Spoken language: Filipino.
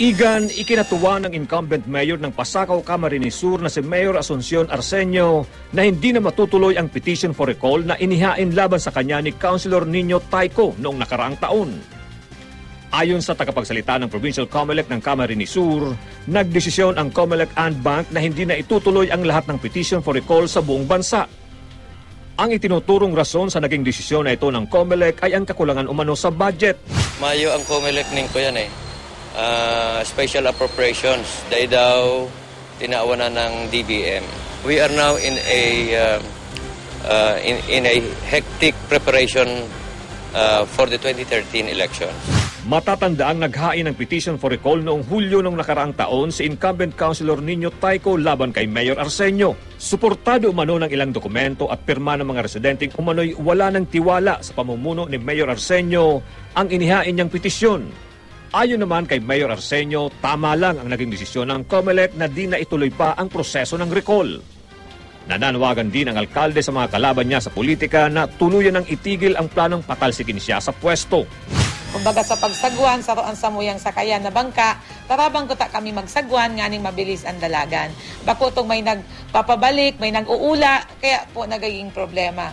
Igan, ikinatuwa ng incumbent mayor ng Pasakaw Camarines Sur na si Mayor Asuncion Arsenio na hindi na matutuloy ang petition for recall na inihain laban sa kanya ni Councilor Nino Taiko noong nakaraang taon. Ayon sa tagapagsalita ng Provincial Comelec ng Camarines Sur, nagdesisyon ang Comelec and Bank na hindi na itutuloy ang lahat ng petition for recall sa buong bansa. Ang itinuturong rason sa naging desisyon na ito ng Comelec ay ang kakulangan umano sa budget. Mayo ang COMELEC ning ko yan eh. Ah, special appropriations. Dahil daw tinaawa na ng DBM. We are now in a uh, uh, in, in a hectic preparation uh, for the 2013 elections. Matatandaang naghain ng petition for recall noong Hulyo ng nakaraang taon si incumbent Councilor Nino Taiko laban kay Mayor Arsenio. Suportado umano ng ilang dokumento at pirma ng mga residenteng umano'y wala ng tiwala sa pamumuno ni Mayor Arsenio ang inihain niyang petisyon. Ayon naman kay Mayor Arsenio, tama lang ang naging desisyon ng COMELEC na di na ituloy pa ang proseso ng recall. Nananawagan din ang alkalde sa mga kalaban niya sa politika na tuluyan ng itigil ang planong patalsikin siya sa pwesto. Kumbaga sa pagsagwan, sa roan sa muyang sakayan na bangka, tarabang ko ta kami magsagwan, nga ning mabilis ang dalagan. Bako itong may nagpapabalik, may nag-uula, kaya po nagiging problema.